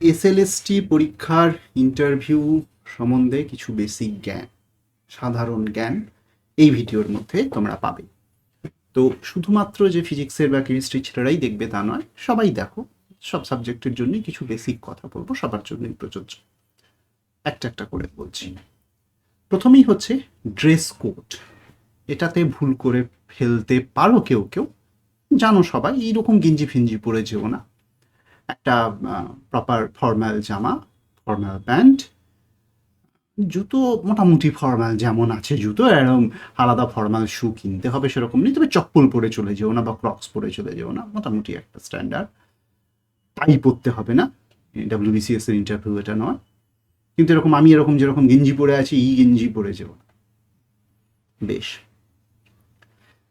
SLST পরীক্ষার interview সম্বন্ধে কিছু বেসিক জ্ঞান, সাধারণ জ্ঞান এই ভিডিওর মধ্যে তোমরা পাবে। তো শুধুমাত্র যে ফিজিক্সের বা কেমিস্ট্রি ছেলেরাই দেখবে তা নয়, সবাই দেখো, সব সাবজেক্টের জন্যই কিছু বেসিক কথা বলব, সবার জন্যই প্রযোজ্য। একটা একটা করে বলছি। প্রথমেই হচ্ছে ড্রেস কোড এটাতে ভুল করে ফেলতে পারো কেউ কেউ, জানো সবাই, এইরকম গেঞ্জি ফিঞ্জি পরে যেও না। একটা প্রপার ফর্মাল জামা ফর্মাল প্যান্ট জুতো মোটামুটি ফর্মাল যেমন আছে জুতো, এরকম আলাদা ফর্মাল শু কিনতে হবে সেরকম নেই, তবে চপ্পল পরে চলে যেও না বা ক্রক্স পরে চলে যেও না, মোটামুটি একটা স্ট্যান্ডার্ড তাই পরতে হবে না ডাব্লিউবিসিএস এর ইন্টারভিউ এটা নয়। কিন্তু এরকম আমি এরকম যেরকম গেঞ্জি পরে আছি ই গেঞ্জি পরে যেও না। বেশ।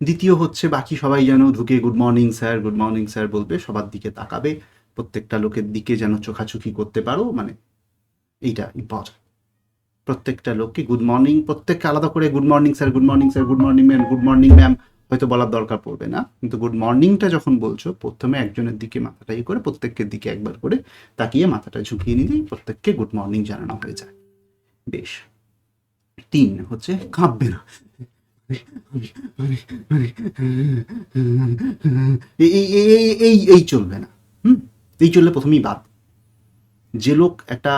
দ্বিতীয় হচ্ছে বাকি সবাই যেন ঢুকে good morning sir good morning sir বলবে, সবার দিকে তাকাবে। প্রত্যেকটা লোকের দিকে যেন চোখাচোখি করতে পারো মানে এইটা ইম্পর্টেন্ট প্রত্যেকটা লোককে গুড মর্নিং প্রত্যেককে আলাদা করে good morning sir good morning sir good morning ma'am good morning ma'am হয়তো বলার দরকার পড়বে না। কিন্তু গুড মর্নিংটা যখন বলছো, প্রথমে একজনের দিকে মাথাটা ইয়ে করে প্রত্যেকের দিকে একবার করে তাকিয়ে মাথাটা ঝুঁকিয়ে নিলেই প্রত্যেককে গুড মর্নিং জানানো হয়ে যায়। বেশ। তিন হচ্ছে কাঁপবে না। এই, এই- চলবে না। এই চললে প্রথমেই বাদ। যে লোক একটা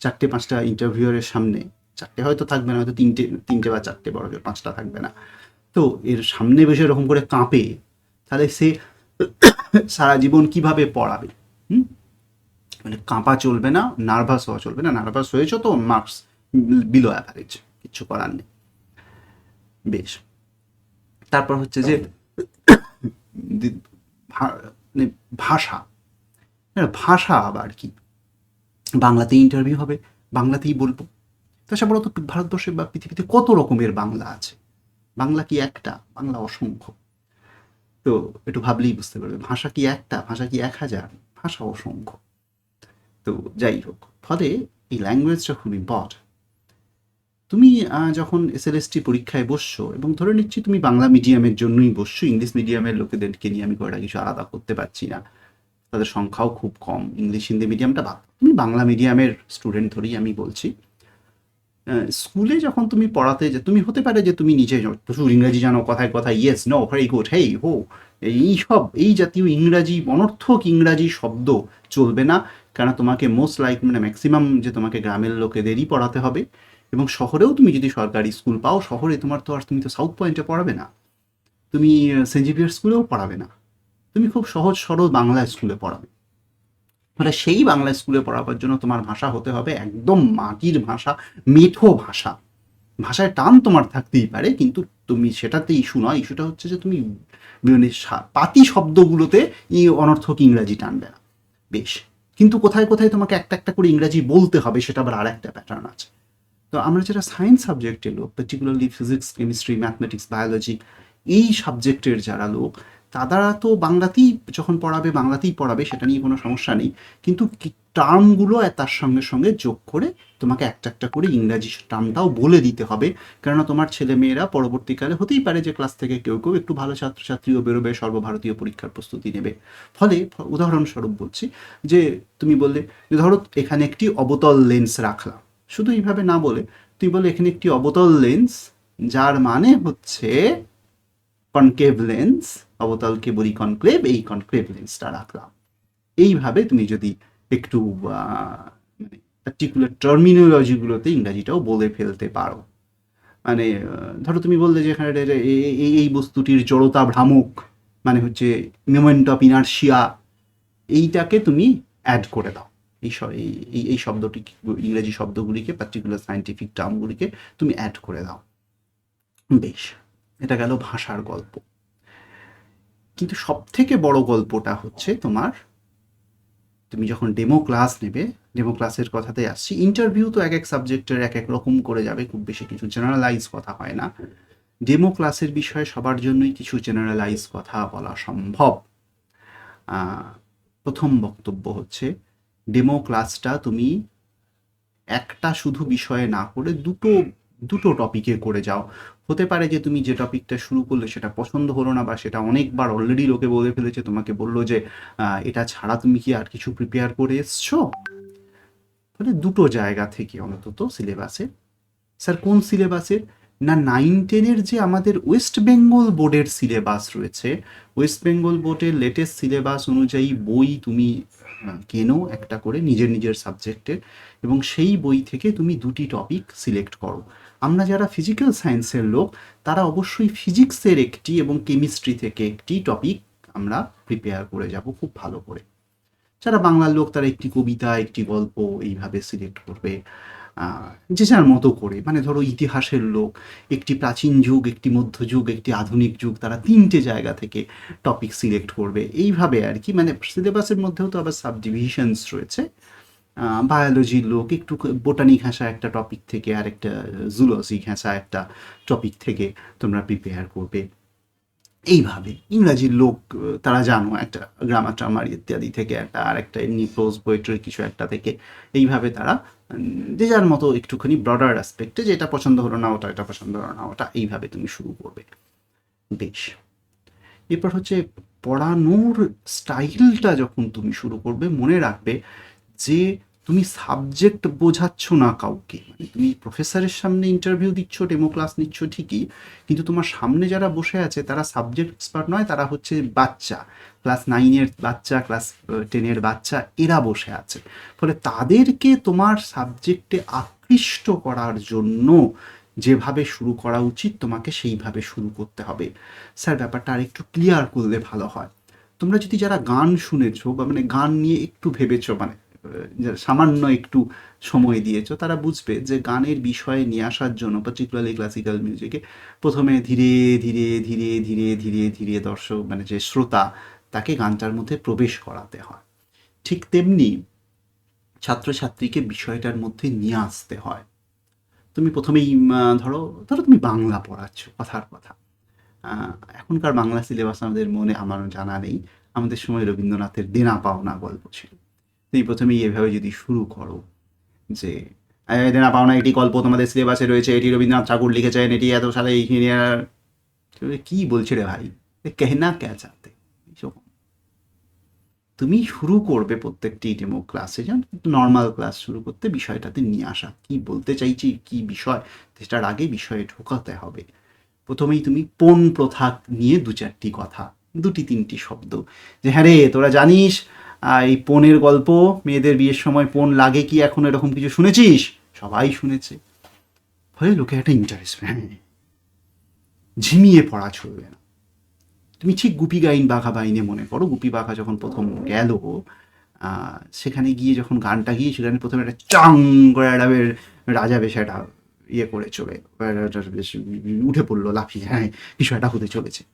চারটে পাঁচটা ইন্টারভিউয়ারের সামনে চারটে হয়তো থাকবে না হয়তো তিনটে তিনটে বা চারটে বড় জোর পাঁচটা থাকবে না। তো এর সামনে বসে এরকম করে কাঁপে তাহলে সে সারা জীবন কীভাবে পড়াবে? হুম? মানে কাঁপা চলবে না নার্ভাস হওয়া চলবে না। নার্ভাস হয়েছো তো মার্কস বিলো অ্যাভারেজ কিচ্ছু করার নেই। বেশ। তারপর হচ্ছে যে মানে ভাষা। ভাষা আবার কি? বাংলাতেই ইন্টারভিউ হবে, বাংলাতেই বলব। তাছাড়া বলতো ভারতবর্ষে বা পৃথিবীতে কত রকমের বাংলা আছে? বাংলা কি একটা? বাংলা অসংখ্য। তো একটু ভাবলেই বুঝতে পারবে, ভাষা কি একটা? ভাষা কি এক হাজার? ভাষা অসংখ্য। তো যাই হোক, ফলে এই ল্যাঙ্গুয়েজটা খুব ইম্পর্টেন্ট তুমি যখন এসএলএসটি পরীক্ষায় বসছো, এবং ধরে নিচ্ছি তুমি বাংলা মিডিয়ামের জন্যই বসছো ইংলিশ মিডিয়ামের লোকেদেরকে নিয়ে আমি কয়টা কিছু আলাদা করতে পারছি না তাদের সংখ্যাও খুব কম। ইংলিশ, হিন্দি মিডিয়ামটা বাদ। তুমি বাংলা মিডিয়ামের স্টুডেন্ট ধরেই আমি বলছি। স্কুলে যখন তুমি পড়াতে যে, তুমি হতে পারে যে, তুমি নিজে প্রচুর ইংরাজি জানো, কথায় কথায় yes no very good hey ho এই সব, এই জাতীয় ইংরাজি, অনর্থক ইংরাজি শব্দ চলবে না। কেন তোমাকে মোস্ট লাইক মানে ম্যাক্সিমাম যে, তোমাকে গ্রামের লোকেদেরই পড়াতে হবে। এবং শহরেও তুমি যদি সরকারি স্কুল পাও, শহরে তোমার তো আর তুমি তো সাউথ পয়েন্টে পড়াবে না। তুমি সেন্ট জেভিয়ার স্কুলেও পড়াবে না। তুমি খুব সহজ সরল বাংলা স্কুলে পড়াবে। মানে সেই বাংলা স্কুলে পড়াবার জন্য তোমার ভাষা হতে হবে একদম মাটির ভাষা, মেঠো ভাষা। ভাষায় টান তোমার থাকতেই পারে, কিন্তু তুমি সেটাতে ইস্যু নয়। ইস্যুটা হচ্ছে যে তুমি মানে পাতি শব্দগুলোতে এই অনর্থক ইংরাজি টানবে না। বেশ। কিন্তু কোথায় কোথায় তোমাকে একটা একটা করে ইংরাজি বলতে হবে সেটা আবার আর একটা প্যাটার্ন আছে। তো আমরা যারা সায়েন্স সাবজেক্টের লোক particularly physics chemistry mathematics biology এই সাবজেক্টের যারা লোক তারা তো বাংলাতেই যখন পড়াবে, বাংলাতেই পড়াবে, সেটা নিয়ে কোনো সমস্যা নেই। কিন্তু টার্মগুলো তার সঙ্গে সঙ্গে যোগ করে তোমাকে একটা একটা করে ইংরাজি টার্মটাও বলে দিতে হবে। কেননা তোমার ছেলে মেয়েরা পরবর্তীকালে হতেই পারে যে ক্লাস থেকে কেউ কেউ একটু ভালো ছাত্রছাত্রীও বেরোবে, সর্বভারতীয় পরীক্ষার প্রস্তুতি নেবে। ফলে, উদাহরণস্বরূপ বলছি যে, তুমি বললে যে, ধরো, এখানে একটি অবতল লেন্স রাখলাম। শুধু এইভাবে না বলে, তুমি বলে এখানে একটি অবতল লেন্স, যার মানে হচ্ছে কনকেভ লেন্স। অবতলকে বলি কনক্লেভ এই কনক্লেভ লেন্সটা রাখলাম। এইভাবে তুমি যদি একটু মানে পার্টিকুলার টার্মিনোলজিগুলোতে ইংরাজিটাও বলে ফেলতে পারো। মানে ধরো তুমি বললে যে এখানে এই বস্তুটির জড়তা ভ্রামক মানে হচ্ছে মোমেন্ট অফ ইনার্শিয়া এইটাকে তুমি অ্যাড করে দাও। এই- এই এই শব্দটি ইংরেজি শব্দগুলিকে পার্টিকুলার সায়েন্টিফিক টার্মগুলিকে তুমি অ্যাড করে দাও। বেশ, এটা গেল ভাষার গল্প। কিন্তু সব থেকে বড় গল্পটা হচ্ছে তোমার, তুমি যখন ডেমো ক্লাস নেবে ডেমো ক্লাসের কথাতে আসছি ইন্টারভিউ তো এক এক সাবজেক্টের এক এক রকম করে যাবে, খুব বেশি কিছু জেনারেলাইজ কথা হয় না। ডেমো ক্লাসের বিষয়ে সবার জন্যই কিছু জেনারেলাইজ কথা বলা সম্ভব। প্রথম বক্তব্য হচ্ছে ডেমো ক্লাসটা তুমি একটা শুধু বিষয়ে না করে দুটো দুটো টপিকে করে যাও। হতে পারে যে তুমি যে টপিকটা শুরু করলে সেটা পছন্দ হলো না বা সেটা অনেকবার অলরেডি লোকে বলে ফেলেছে, তোমাকে বলল যে এটা ছাড়া তুমি কি আর কিছু প্রিপেয়ার করে এসছো? ফলে দুটো জায়গা থেকে অন্তত সিলেবাসের স্যার, কোন সিলেবাসের না নাইন টেনের যে আমাদের ওয়েস্ট বেঙ্গল বোর্ডের সিলেবাস রয়েছে ওয়েস্ট বেঙ্গল বোর্ডের লেটেস্ট সিলেবাস অনুযায়ী বই তুমি কেনো একটা করে নিজের নিজের সাবজেক্টের এবং সেই বই থেকে তুমি দুটি টপিক সিলেক্ট করো। আমরা যারা ফিজিক্যাল সায়েন্সের লোক, তারা অবশ্যই ফিজিক্সের একটি এবং কেমিস্ট্রি থেকে একটি টপিক আমরা প্রিপেয়ার করে যাব খুব ভালো করে। যারা বাংলার লোক, তারা একটি কবিতা, একটি গল্প এইভাবে সিলেক্ট করবে। যে যার মতো করে। মানে ধরো ইতিহাসের লোক, একটি প্রাচীন যুগ, একটি মধ্যযুগ একটি আধুনিক যুগ, তারা তিনটে জায়গা থেকে টপিক সিলেক্ট করবে। এইভাবে আর কি মানে সিলেবাসের মধ্যেও তো আবার সাব ডিভিশনস রয়েছে বায়োলজির লোক, একটু বোটানি ঘাসা একটা টপিক থেকে আর একটা জুলজি ঘাসা একটা টপিক থেকে তোমরা প্রিপেয়ার করবে। এইভাবে। ইংরাজির লোক তারা জানো একটা গ্রামার টামার ইত্যাদি থেকে একটা, আর একটা এমনি প্রোজ পোয়েট্রি কিছু একটা থেকে। এইভাবে তারা যে যার মতো একটুখানি ব্রডার অ্যাসপেক্টে যেটা পছন্দ হলো না ওটা এটা পছন্দ হলো না ওটা এইভাবে তুমি শুরু করবে। বেশ। এরপর হচ্ছে পড়ানোর স্টাইলটা যখন তুমি শুরু করবে, মনে রাখবে যে তুমি সাবজেক্ট বোঝাচ্ছ না কাউকে। মানে তুমি প্রফেসরের সামনে ইন্টারভিউ দিচ্ছ ডেমো ক্লাস নিচ্ছ ঠিকই, কিন্তু তোমার সামনে যারা বসে আছে, তারা সাবজেক্ট এক্সপার্ট নয়, তারা হচ্ছে বাচ্চা। ক্লাস নাইনের বাচ্চা ক্লাস টেনের বাচ্চা, এরা বসে আছে। ফলে তাদেরকে তোমার সাবজেক্টে আকৃষ্ট করার জন্য যেভাবে শুরু করা উচিত, তোমাকে সেইভাবে শুরু করতে হবে। স্যার, ব্যাপারটা আর একটু ক্লিয়ার করলে ভালো হয়। তোমরা যদি যারা গান শুনেছো বা মানে গান নিয়ে একটু ভেবেছো মানে সামান্য একটু সময় দিয়েছ, তারা বুঝবে যে গানের বিষয়ে নিয়ে আসার জন্য পার্টিকুলারলি ক্লাসিক্যাল মিউজিকে প্রথমে ধীরে ধীরে ধীরে ধীরে ধীরে ধীরে দর্শক মানে যে শ্রোতা, তাকে গানটার মধ্যে প্রবেশ করাতে হয়। ঠিক তেমনি ছাত্রছাত্রীকে বিষয়টার মধ্যে নিয়ে আসতে হয়। তুমি প্রথমেই ধরো ধরো তুমি বাংলা পড়াচ্ছ, কথার কথা। এখনকার বাংলা সিলেবাস আমাদের মনে, আমার জানা নেই। আমাদের সময় রবীন্দ্রনাথের দেনা পাওনা গল্প ছিল। তুমি প্রথমেই এভাবে যদি শুরু করো, যে "এই দেনা পাওনা, এটি গল্প তোমাদের সিলেবাসে রয়েছে, এটি রবীন্দ্রনাথ ঠাকুর লিখেছেন, এটি এত সালে আর-" কি বলছে রে ভাই? কেহনা কে চাতে। তুমি শুরু করবে প্রত্যেকটি ডেমো ক্লাসে যেন নর্মাল ক্লাস শুরু করতে, বিষয়টাতে নিয়ে আসা। কি বলতে চাইছি, কি বিষয়? সেটার আগে বিষয়ে ঢোকাতে হবে। প্রথমেই তুমি পণ প্রথা নিয়ে দু চারটি কথা দুটি তিনটি শব্দ। যে হ্যাঁ রে, তোরা জানিস এই পণের গল্প, মেয়েদের বিয়ের সময় পণ লাগে কি এখন এরকম কিছু শুনেছিস? সবাই শুনেছে। ফলে লোকে একটা ইন্টারেস্ট হ্যাঁ। ঝিমিয়ে পড়া চলবে না। তুমি ঠিক গুপি গাইন বাঘা বাইনে মনে করো। গুপি বাঘা যখন প্রথম গেল সেখানে গিয়ে যখন গানটা গিয়ে সেখানে প্রথমে একটা চাং করে একটা রাজা বেশ একটা ইয়ে করে চলে বেশ উঠে পড়ল লাফিয়ে হ্যাঁ কিছু একটা হতে চলেছে।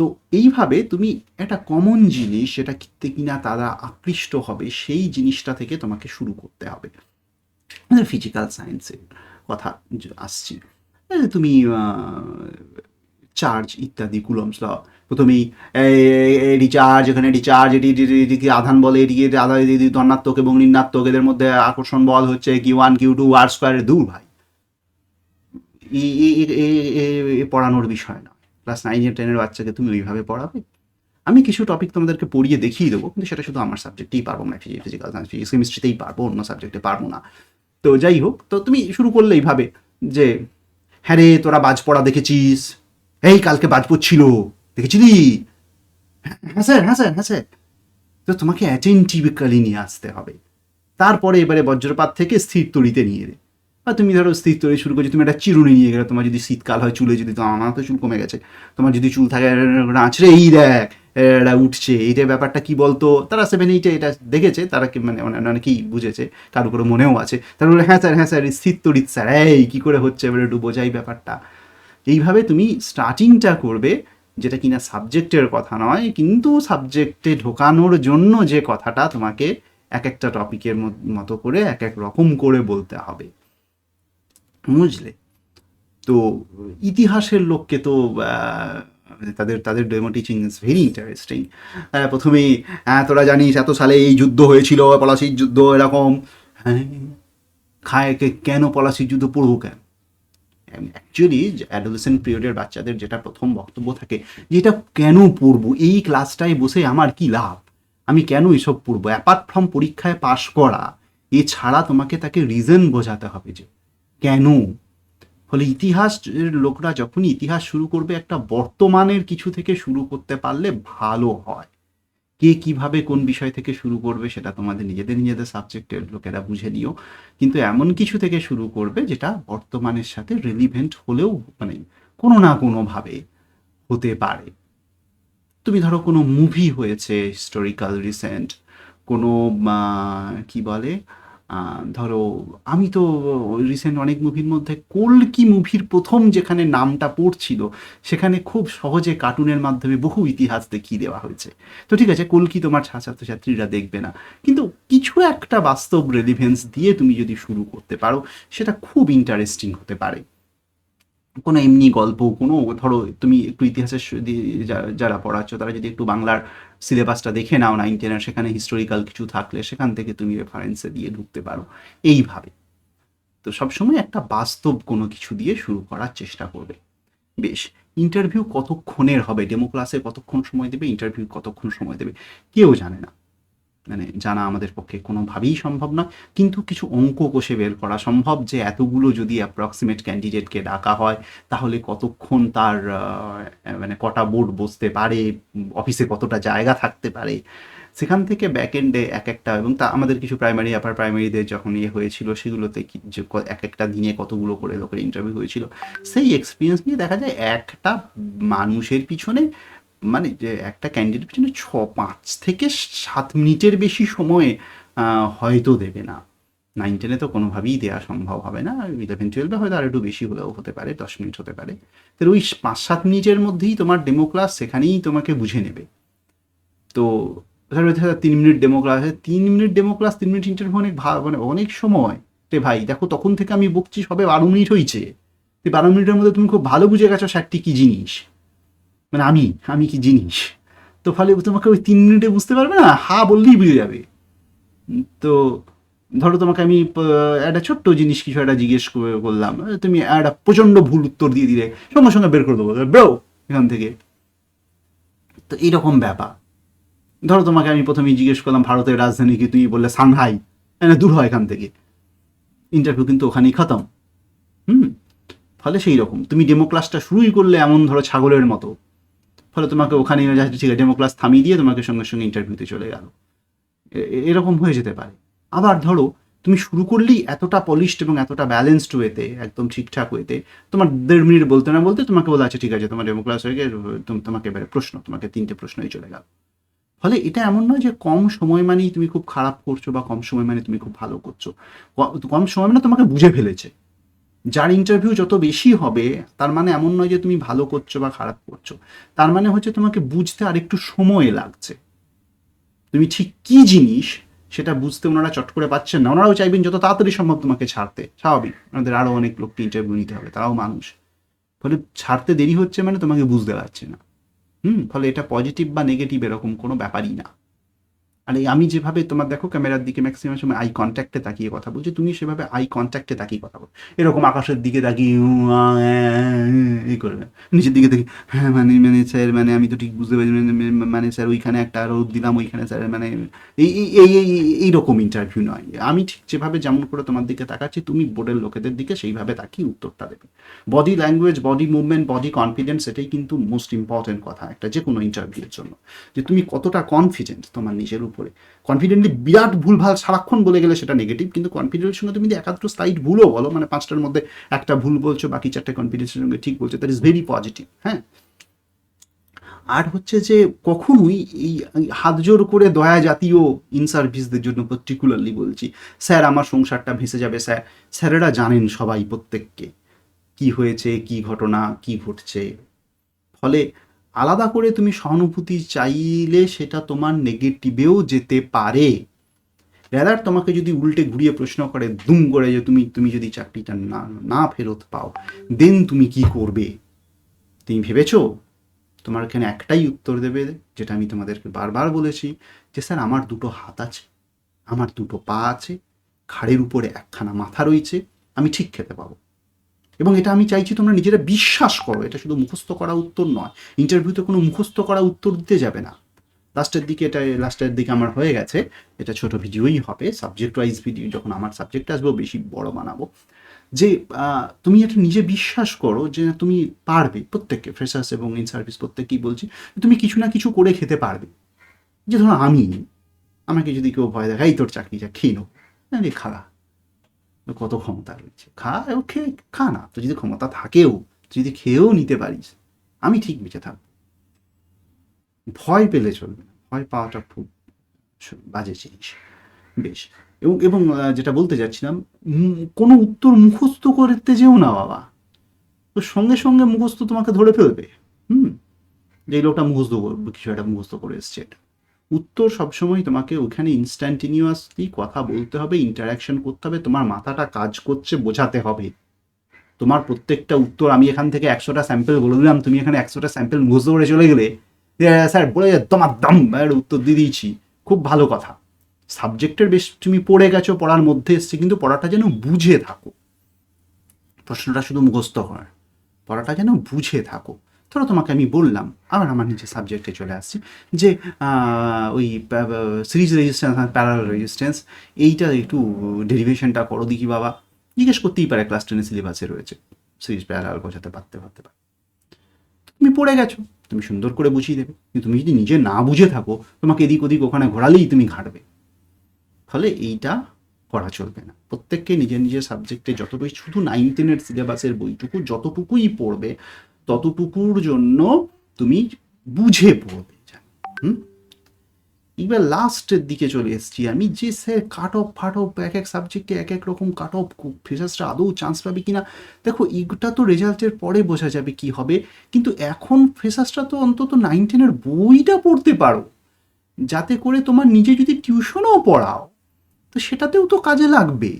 তো এইভাবে তুমি একটা কমন জিনিস কিনতে কিনা তারা আকৃষ্ট হবে, সেই জিনিসটা থেকে তোমাকে শুরু করতে হবে। ফিজিক্যাল সায়েন্সের কথা আসছি। তুমি চার্জ ইত্যাদি কুলমস ল প্রথমেই এটি চার্জ এখানে রিচার্জ চার্জ এটি, এটি- এটি- এটিকে আধান বলে, এটিকে এটি ধনাত্মক এবং ঋণাত্মক, এদের মধ্যে আকর্ষণ বল হচ্ছে কিউ ওয়ান কিউ টু আর স্কোয়ারের দূর ভাই। পড়ানোর বিষয় না। ক্লাস নাইনের টেনের বাচ্চাকে তুমি ওইভাবে পড়াবে? আমি কিছু টপিক তোমাদেরকে পড়িয়ে দেখিয়ে দেবো, কিন্তু সেটা শুধু আমার সাবজেক্টেই পারব না ফিজিক্যাল সায়েন্স ফিজিক্স কেমিস্ট্রিতেই পারব, অন্য সাবজেক্টে পারব না। তো যাই হোক, তো তুমি শুরু করলে এইভাবে যে হ্যাঁ রে, তোরা বাজ পড়া দেখেছিস? এই কালকে বাজ পড়ছিল, দেখেছিলি? হ্যাঁ স্যার হ্যাঁ স্যার হ্যাঁ স্যার। তো তোমাকে অ্যাটেন্টিভিক্যালি নিয়ে আসতে হবে। তারপরে এবারে বজ্রপাত থেকে স্থির তরিতে নিয়ে আর তুমি ধরো স্থির তৈরি শুরু করছ, তুমি একটা চিরুনি নিয়ে গেলে, তোমার যদি শীতকাল হয় চুলে যদি তো আমার তো চুল কমে গেছে। তোমার যদি চুল থাকে নাচরে এই দেখ, এরা উঠছে এইটা ব্যাপারটা কি বলতো? তারা সেভেন, এইটে এটা দেখেছে, তারা কি মানে অনেকেই বুঝেছে কারও করে মনেও আছে। তারা বলে হ্যাঁ স্যার হ্যাঁ স্যার স্থির তরিত স্যার, এই কী করে হচ্ছে? এবারে একটু বোঝাই ব্যাপারটা। এইভাবে তুমি স্টার্টিংটা করবে, যেটা কিনা সাবজেক্টের কথা নয়, কিন্তু সাবজেক্টে ঢোকানোর জন্য যে কথাটা তোমাকে এক একটা টপিকের মতো করে এক এক রকম করে বলতে হবে। বুঝলে? তো ইতিহাসের লোককে তো তাদের তাদের demo teaching is very interesting প্রথমেই হ্যাঁ তোরা জানিস, এত সালে এই যুদ্ধ হয়েছিল, পলাশির যুদ্ধ এরকম। হ্যাঁ খায় কে- কেন পলাশির যুদ্ধ পড়ব কেন? অ্যাকচুয়ালি অ্যাডোলেসেন্ট পিরিয়ডের বাচ্চাদের যেটা প্রথম বক্তব্য থাকে যে এটা কেন পড়ব? এই ক্লাসটায় বসে আমার কি লাভ? আমি কেন এসব পড়ব? অ্যাপার্ট ফ্রম পরীক্ষায় পাশ করা এছাড়া তোমাকে তাকে রিজন বোঝাতে হবে যে কেন? ফলে ইতিহাস, লোকরা যখনই ইতিহাস শুরু করবে, একটা বর্তমানের কিছু থেকে শুরু করতে পারলে ভালো হয়। কে কীভাবে কোন বিষয় থেকে শুরু করবে সেটা তোমাদের নিজেদের নিজেদের সাবজেক্টের লোকেরা বুঝে নিও। কিন্তু এমন কিছু থেকে শুরু করবে যেটা বর্তমানের সাথে রিলিভেন্ট হলেও মানে কোনো না কোনোভাবে হতে পারে। তুমি ধরো কোনো মুভি হয়েছে হিস্টোরিক্যাল রিসেন্ট কোনো কি বলে? ধরো, আমি তো রিসেন্ট অনেক মুভির মধ্যে কল্কি মুভির প্রথম যেখানে নামটা পড়ছিল, সেখানে খুব সহজে কার্টুনের মাধ্যমে বহু ইতিহাস দেখিয়ে দেওয়া হয়েছে। তো ঠিক আছে, কল্কি তোমার ছাত্রছাত্রীরা দেখবে না। কিন্তু কিছু একটা বাস্তব রেলিভেন্স দিয়ে তুমি যদি শুরু করতে পারো, সেটা খুব ইন্টারেস্টিং হতে পারে। কোনো এমনি গল্প, কোনো ধরো তুমি একটু ইতিহাসের যারা পড়াচ্ছ, তারা যদি একটু বাংলার সিলেবাসটা দেখে নাও, নাইন টেনের সেখানে হিস্টোরিক্যাল কিছু থাকলে সেখান থেকে তুমি রেফারেন্সে দিয়ে ঢুকতে পারো। এইভাবে। তো সবসময় একটা বাস্তব কোনো কিছু দিয়ে শুরু করার চেষ্টা করবে। বেশ ইন্টারভিউ কতক্ষণের হবে? ডেমো ক্লাসে কতক্ষণ সময় দেবে? ইন্টারভিউ কতক্ষণ সময় দেবে? কেউ জানে না। মানে জানা আমাদের পক্ষে কোনোভাবেই সম্ভব নয়। কিন্তু কিছু অঙ্ক কষে বের করা সম্ভব যে এতগুলো যদি অ্যাপ্রক্সিমেট ক্যান্ডিডেটকে ডাকা হয়, তাহলে কতক্ষণ তার মানে কটা বোর্ড বসতে পারে অফিসে কতটা জায়গা থাকতে পারে? সেখান থেকে ব্যাক এন্ডে এক একটা এবং তা আমাদের কিছু প্রাইমারি আপার প্রাইমারিদের যখন ইয়ে হয়েছিল, সেগুলোতে এক একটা দিনে কতগুলো করে লোকের ইন্টারভিউ হয়েছিল, সেই এক্সপিরিয়েন্স নিয়ে দেখা যায় একটা মানুষের পিছনে মানে যে একটা ক্যান্ডিডেট পিছনে ছ, পাঁচ থেকে সাত মিনিটের বেশি সময়ে হয়তো দেবে না। নাইন টেনে তো কোনোভাবেই দেওয়া সম্ভব হবে না। ইলেভেন টুয়েলভে হয়তো আর একটু বেশি হলেও হতে পারে, দশ মিনিট হতে পারে। তো ওই পাঁচ, সাত মিনিটের মধ্যেই তোমার ডেমো ক্লাস সেখানেই তোমাকে বুঝে নেবে। তো তিন মিনিট ডেমো ক্লাস তিন মিনিট ডেমো ক্লাস তিন মিনিট ইন্টারভিউ অনেক ভা- মানে অনেক সময়। রে ভাই, দেখো তখন থেকে আমি বকছি, সবে বারো মিনিট হয়েছে এই বারো মিনিটের মধ্যে তুমি খুব ভালো বুঝে গেছো স্যারটি কী জিনিস? মানে আমি আমি কি জিনিস? তো ফলে তোমাকে ওই তিন মিনিটে বুঝতে পারবে না? হা বললেই বুঝে যাবে। তো ধরো তোমাকে আমি একটা ছোট্ট জিনিস কিছু একটা জিজ্ঞেস করে- করলাম। তুমি একটা প্রচণ্ড ভুল উত্তর দিয়ে দিলে। সঙ্গে সঙ্গে বের করে দেবো। ব্রো, এখান থেকে। তো এইরকম ব্যাপার। ধরো তোমাকে আমি প্রথমেই জিজ্ঞেস করলাম, ভারতের রাজধানী কি তুমি বললে সাংহাই? না দূর হয় এখান থেকে। ইন্টারভিউ কিন্তু ওখানেই খতম। হুম? ফলে সেই রকম। তুমি ডেমো ক্লাসটা শুরুই করলে এমন ধরো ছাগলের মতো। ফলে তোমাকে ওখানে ঠিক আছে ডেমো ক্লাস থামিয়ে দিয়ে তোমাকে সঙ্গে সঙ্গে ইন্টারভিউতে চলে গেল। এরকম হয়ে যেতে পারে। আবার ধরো, তুমি শুরু করলেই এতটা পলিশড এবং এতটা ব্যালেন্সড ওয়েতে একদম ঠিকঠাক ওয়েতে তোমার দেড় মিনিট বলতে না বলতে তোমাকে বলে আছে, ঠিক আছে, তোমার ডেমো ক্লাস হয়ে গেছে, তুম- তোমাকে এবারে প্রশ্ন, তোমাকে তিনটে প্রশ্নই চলে গেল। ফলে এটা এমন নয় যে কম সময় মানেই তুমি খুব খারাপ করছ বা কম সময় মানে তুমি খুব ভালো করছ। কম সময় মানে তোমাকে বুঝে ফেলেছে। যার ইন্টারভিউ যত বেশি হবে, তার মানে এমন নয় যে তুমি ভালো করছ বা খারাপ করছ। তার মানে হচ্ছে তোমাকে বুঝতে আর একটু সময় লাগছে। তুমি ঠিক কি জিনিস সেটা বুঝতে ওনারা চট করে পাচ্ছেন না। ওনারাও চাইবেন যত তাড়াতাড়ি সম্ভব তোমাকে ছাড়তে। স্বাভাবিক ওনাদের আরও অনেক লোককে ইন্টারভিউ নিতে হবে, তারাও মানুষ। ফলে ছাড়তে দেরি হচ্ছে মানে তোমাকে বুঝতে পারছে না। হুম, ফলে এটা পজিটিভ বা নেগেটিভ এরকম কোনো ব্যাপারই না। আর এই আমি যেভাবে তোমার দেখো ক্যামেরার দিকে ম্যাক্সিমাম সময় আই কন্ট্যাক্টে তাকিয়ে কথা বলছি, তুমি সেভাবে আই কন্ট্যাক্টে তাকিয়ে কথা বল। এরকম আকাশের দিকে তাকিয়ে এই করবে নিচের দিকে দেখি হ্যাঁ মানে মানে স্যার মানে আমি তো ঠিক বুঝতে পারছি মানে- মানে- মানে স্যার ওইখানে একটা রোদ দিলাম, ওইখানে স্যার মানে এই এই এই, এই- এইরকম ইন্টারভিউ নয়। আমি ঠিক যেভাবে যেমন করে তোমার দিকে তাকাচ্ছি, তুমি বোর্ডের লোকেদের দিকে সেইভাবে তাকিয়ে উত্তরটা দেবে। Body language body movement body confidence এটাই কিন্তু মোস্ট ইম্পর্টেন্ট কথা একটা যে কোনো ইন্টারভিউর জন্য। যে তুমি কতটা কনফিডেন্ট তোমার নিজের উপরে কনফিডেন্টলি বিরাট ভুলভাল সারাক্ষণ বলে গেলে সেটা নেগেটিভ কিন্তু কনফিডেন্সের সঙ্গে তুমি যদি একাত্র স্লাইড ভুলও বলো মানে পাঁচটার মধ্যে একটা ভুল বলছো, বাকি চারটে কনফিডেন্সের সঙ্গে ঠিক বলছো দ্যাট ইজ ভেরি পজিটিভ হ্যাঁ? আর হচ্ছে যে কখনোই এই এই হাত জোর করে দয়া জাতীয় ইন সার্ভিসদের জন্য পার্টিকুলারলি বলছি, স্যার আমার সংসারটা ভেসে যাবে, স্যার। স্যারেরা জানেন সবাই প্রত্যেককে। কি হয়েছে, কি ঘটনা, কি ঘটছে। ফলে আলাদা করে তুমি সহানুভূতি চাইলে সেটা তোমার নেগেটিভেও যেতে পারে। রেদার তোমাকে যদি উল্টে ঘুরিয়ে প্রশ্ন করে, দুম করে যে তুমি তুমি যদি চাকরিটা না না ফেরত পাও দেন তুমি কি করবে? তুমি ভেবেছ? তোমার এখানে একটাই উত্তর দেবে, যেটা আমি তোমাদেরকে বারবার বলেছি, যে স্যার, আমার দুটো হাত আছে, আমার দুটো পা আছে, ঘাড়ের উপরে একখানা মাথা রয়েছে, আমি ঠিক খেতে পাবো। এবং এটা আমি চাইছি তোমরা নিজেরা বিশ্বাস করো, এটা শুধু মুখস্থ করা উত্তর নয়। ইন্টারভিউতে কোনো মুখস্থ করা উত্তর দিতে যাবে না। লাস্টের দিকে এটা লাস্টের দিকে আমার হয়ে গেছে। এটা ছোট ভিডিওই হবে সাবজেক্ট ওয়াইজ ভিডিও যখন আমার সাবজেক্ট আসবে, বেশি বড় বানাবো। যে তুমি এটা নিজে বিশ্বাস করো যে তুমি পারবে, প্রত্যেককে ফ্রেশার্স এবং ইন সার্ভিস প্রত্যেককেই বলছি তুমি কিছু না কিছু করে খেতে পারবে। যে ধরো আমি, আমাকে যদি কেউ ভয় দেখাই তোর চাকরি যা খেয়ে নেব তোর কত ক্ষমতা রয়েছে? খা এবং খেয়ে খা না। তো যদি ক্ষমতা থাকেও যদি খেয়েও নিতে পারিস, আমি ঠিক বেঁচে থাকব। ভয় পেলে চলবে না। ভয় পাওয়াটা খুব বাজে জিনিস। বেশ। এবং এবং যেটা বলতে যাচ্ছিলাম কোনো উত্তর মুখস্থ করতে যেও না, বাবা। তো সঙ্গে সঙ্গে মুখস্থ তোমাকে ধরে ফেলবে। হুম? যে লোকটা মুখস্থ করবে কিছু একটা মুখস্থ করে এসছে এটা। উত্তর সবসময় তোমাকে ওখানে ইনস্ট্যান্টিনিউয়াসলি কথা বলতে হবে ইন্টারাকশন করতে হবে, তোমার মাথাটা কাজ করছে, বোঝাতে হবে। তোমার প্রত্যেকটা উত্তর আমি এখান থেকে একশোটা স্যাম্পল বলে দিলাম, তুমি এখানে একশোটা স্যাম্পেল মুখস্থ করে চলে গেলে স্যার, বলে তোমার দাম উত্তর দিয়ে দিয়েছি। খুব ভালো কথা। সাবজেক্টের বেশ তুমি পড়ে গেছো, পড়ার মধ্যে এসছে, কিন্তু পড়াটা যেন বুঝে থাকো। প্রশ্নটা শুধু মুখস্থ হয়, পড়াটা যেন বুঝে থাকো। ধরো তোমাকে আমি বললাম, আবার আমার নিজের সাবজেক্টে চলে আসছি, যে ওই সিরিজ রেজিস্ট্যান্স আর প্যারাল রেজিস্ট্যান্স এইটা একটু ডেরিভেশনটা করো দেখি বাবা। জিজ্ঞেস করতেই পারে ক্লাস টেনের সিলেবাসে রয়েছে। সিরিজ প্যারাল বোঝাতে পারতে পারতে পারে। তুমি পড়ে গেছো, তুমি সুন্দর করে বুঝিয়ে দেবে। কিন্তু তুমি যদি নিজে না বুঝে থাকো, তোমাকে এদিক ওদিক ওখানে ঘোরালেই তুমি ঘাটবে ফলে এইটা করা চলবে না। প্রত্যেককে নিজের নিজের সাবজেক্টে যতটুকু শুধু নাইন টেনের সিলেবাসের বইটুকু যতটুকুই পড়বে ততটুকুর জন্য তুমি বুঝে পড়বে হুম? এবার লাস্টের দিকে চলে এসেছি আমি। যে স্যার কাট অফ ফাট অফ এক এক সাবজেক্টে এক এক রকম কাট অফ ফ্রেশার্সরা আদৌ চান্স পাবে কিনা? দেখো, এইটা তো রেজাল্টের পরে বোঝা যাবে কি হবে। কিন্তু এখন ফ্রেশার্সরা তো অন্তত নাইন টেনের বইটা পড়তে পারো। যাতে করে তোমার নিজে যদি টিউশনও পড়াও, তো সেটাতেও তো কাজে লাগবে।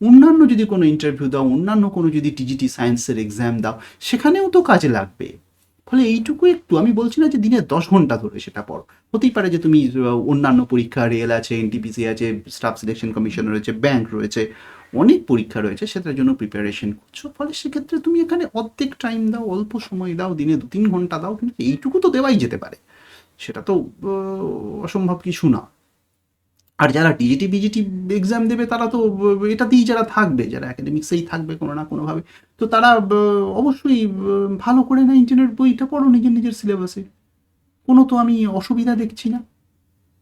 অন্যান্য যদি কোনো ইন্টারভিউ দাও, অন্যান্য কোনো যদি টিজিটি সায়েন্সের এক্সাম দাও, সেখানেও তো কাজে লাগবে। ফলে এইটুকু একটু, আমি বলছি না যে দিনে দশ ঘণ্টা ধরে সেটা পড়ো। হতেই পারে যে তুমি অন্যান্য পরীক্ষা রেল আছে এনটিপিসি আছে স্টাফ সিলেকশন কমিশন রয়েছে ব্যাংক রয়েছে, অনেক পরীক্ষা রয়েছে, সেটার জন্য প্রিপারেশন করছ। ফলে সেক্ষেত্রে তুমি এখানে অর্ধেক টাইম দাও, অল্প সময় দাও, দিনে দু তিন ঘণ্টা দাও, কিন্তু এইটুকু তো দেওয়াই যেতে পারে। সেটা তো অসম্ভব কিছু না। আর যারা টিজিটি বিজিটি এক্সাম দেবে, তারা তো এটাতেই যারা থাকবে, যারা অ্যাকাডেমিক্সেই থাকবে কোনো না কোনোভাবে, তো তারা অবশ্যই ভালো করে না ইন্টারনেট বইটা পড়ো নিজের নিজের সিলেবাসে কোনো তো আমি অসুবিধা দেখছি না।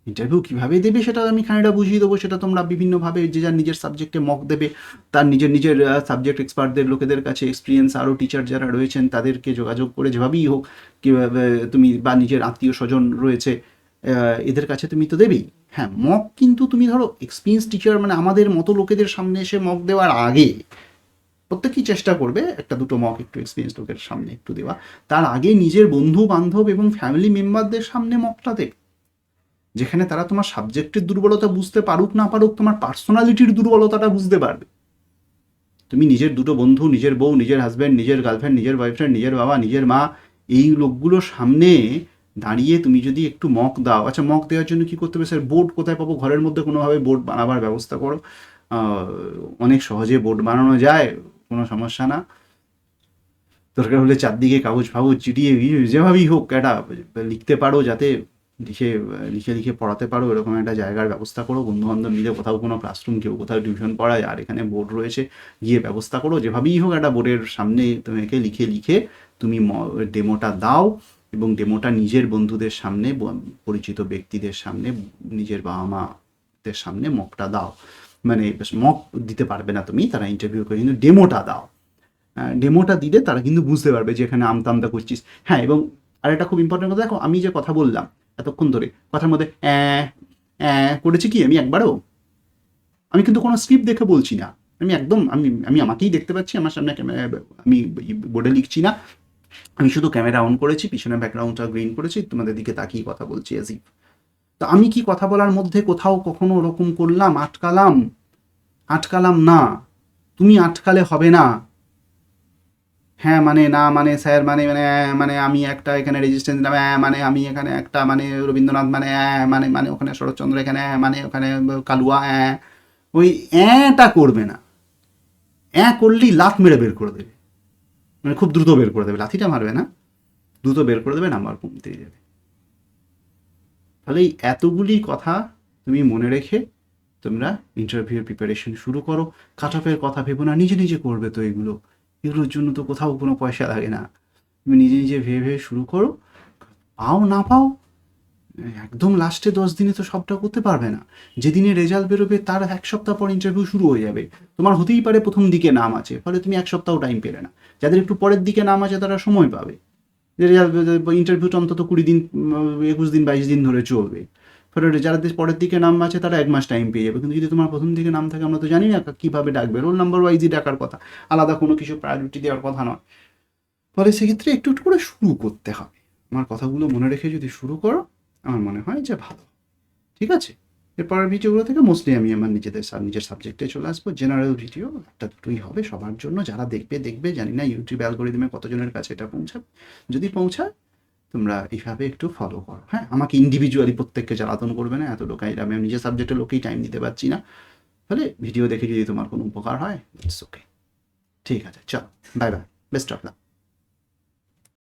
ইন্টারভিউ কীভাবে দেবে সেটা আমি খানিকটা বুঝিয়ে দেবো, সেটা তোমরা বিভিন্নভাবে যে যার নিজের সাবজেক্টে মক দেবে, তার নিজের নিজের সাবজেক্ট এক্সপার্টদের লোকেদের কাছে এক্সপিরিয়েন্স আরও টিচার যারা রয়েছেন, তাদেরকে যোগাযোগ করে যেভাবেই হোক, কীভাবে, তুমি বা নিজের আত্মীয় স্বজন রয়েছে এদের কাছে তুমি তো দেবেই। হ্যাঁ মক কিন্তু তুমি ধরো এক্সপিরিয়েন্স টিচার মানে আমাদের মতো লোকেদের সামনে এসে মক দেওয়ার আগে প্রত্যেকেই চেষ্টা করবে একটা দুটো মক একটু এক্সপিরিয়েন্স লোকের সামনে একটু দেওয়া। তার আগে নিজের বন্ধু বান্ধব এবং ফ্যামিলি মেম্বারদের সামনে মকটা দেবে। যেখানে তারা তোমার সাবজেক্টের দুর্বলতা বুঝতে পারুক, না পারুক, তোমার পার্সোনালিটির দুর্বলতাটা বুঝতে পারবে। তুমি নিজের দুটো বন্ধু, নিজের বউ, নিজের হাজব্যান্ড নিজের গার্লফ্রেন্ড নিজের বয়ফ্রেন্ড নিজের বাবা, নিজের মা, এই লোকগুলোর সামনে দাঁড়িয়ে তুমি যদি একটু মক দাও আচ্ছা মক দেওয়ার জন্য কি করতে হবে? স্যার বোর্ড কোথায় পাবো? ঘরের মধ্যে কোনোভাবে বোর্ড বানাবার ব্যবস্থা করো। অনেক সহজে বোর্ড বানানো যায়, কোনো সমস্যা না। দরকার হলে চারদিকে কাগজ ফাগজ চিটিয়ে যেভাবেই হোক একটা লিখতে পারো যাতে লিখে লিখে লিখে পড়াতে পারো। এরকম একটা জায়গার ব্যবস্থা করো। বন্ধু বান্ধব মিলে কোথাও কোনো ক্লাসরুম কেউ কোথাও টিউশন পড়ায়, আর এখানে বোর্ড রয়েছে, গিয়ে ব্যবস্থা করো। যেভাবেই হোক একটা বোর্ডের সামনে তোমাকে লিখে লিখে তুমি ডেমোটা দাও। এবং ডেমোটা নিজের বন্ধুদের সামনে পরিচিত ব্যক্তিদের সামনে, নিজের বাবা মাদের সামনে মকটা দাও। মানে মক দিতে পারবে না তুমি, তারা ইন্টারভিউ করে কিন্তু ডেমোটা দাও। ডেমোটা দিলে তারা কিন্তু বুঝতে পারবে যে এখানে আমতা আমতা করছিস। হ্যাঁ এবং আরেকটা খুব ইম্পর্টেন্ট কথা, দেখো আমি যে কথা বললাম এতক্ষণ ধরে, কথার মধ্যে করেছি কি আমি একবারও? আমি কিন্তু কোনো স্ক্রিপ্ট দেখে বলছি না। আমি একদম, আমি আমি আমাকেই দেখতে পাচ্ছি, আমার সামনে আমি বোর্ডে লিখছি না। আমি শুধু ক্যামেরা অন করেছি পিছনে ব্যাকগ্রাউন্ডটা গ্রিন করেছি তোমাদের দিকে তাকিয়ে কথা বলছি এজি তো আমি কি কথা বলার মধ্যে কোথাও কখনো ওরকম করলাম আটকালাম? আটকালাম না। তুমি আটকালে হবে না। হ্যাঁ মানে না মানে স্যার মানে মানে আহ, মানে আমি একটা এখানে রেজিস্ট্যান্স দিলাম হ্যাঁ মানে আমি এখানে একটা মানে রবীন্দ্রনাথ মানে হ্যাঁ মানে মানে ওখানে শরৎচন্দ্র এখানে হ্যাঁ মানে ওখানে কালুয়া হ্যাঁ। ওই অ্যাঁটা করবে না। অ্যাঁ করলেই লাত মেরে বের করে দেবে। মানে খুব দ্রুত বের করে দেবে, লাথিটা মারবে না। দ্রুত বের করে দেবে, নাম্বার কমতে যাবে। তাহলে এই এতগুলি কথা তুমি মনে রেখে তোমরা ইন্টারভিউর প্রিপারেশন শুরু করো। কাট অফের কথা ভেবো না, নিজে নিজে করবে তো এগুলো। এগুলোর জন্য তো কোথাও কোনো পয়সা লাগে না। তুমি নিজে নিজে ভেবে ভেবে শুরু করো। পাও না পাও একদম লাস্টে দশ দিনে তো সবটা করতে পারবে না। যেদিনে রেজাল্ট বেরোবে, তার এক সপ্তাহ পর ইন্টারভিউ শুরু হয়ে যাবে। তোমার হতেই পারে প্রথম দিকে নাম আছে, ফলে তুমি এক সপ্তাহ টাইম পেলে না। যাদের একটু পরের দিকে নাম আছে, তারা সময় পাবে। রেজাল্ট ইন্টারভিউটা অন্তত কুড়ি দিন, একুশ দিন, বাইশ দিন ধরে চলবে। ফলে যাদের পরের দিকে নাম আছে, তারা এক মাস টাইম পেয়ে যাবে। কিন্তু যদি তোমার প্রথম দিকে নাম থাকে, আমরা তো জানি না কীভাবে ডাকবে। রোল নাম্বার ওয়াইজই ডাকার কথা। আলাদা কোনো কিছু প্রায়োরিটি দেওয়ার কথা নয়। ফলে সেক্ষেত্রে একটু একটু করে শুরু করতে হবে। আমার কথাগুলো মনে রেখে যদি শুরু করো আমার মনে হয় যে ভালো। ঠিক আছে? এরপরের ভিডিওগুলো থেকে মোস্টলি আমি আমার নিজেদের নিজের সাবজেক্টে চলে আসব। জেনারেল ভিডিও একটা দুটোই হবে সবার জন্য। যারা দেখবে দেখবে, জানি না ইউটিউব অ্যালগোরিদমে কতজনের কাছে এটা পৌঁছাবে যদি পৌঁছায়, তোমরা এইভাবে একটু ফলো করো। হ্যাঁ আমাকে ইন্ডিভিজুয়ালি প্রত্যেককে জ্বালাতন করবে না, এত লোকাই আমি নিজের সাবজেক্টের লোকেই টাইম দিতে পারছি না। ফলে ভিডিও দেখে যদি তোমার কোনো উপকার হয় ইটস ওকে ঠিক আছে, চলো bye bye best of luck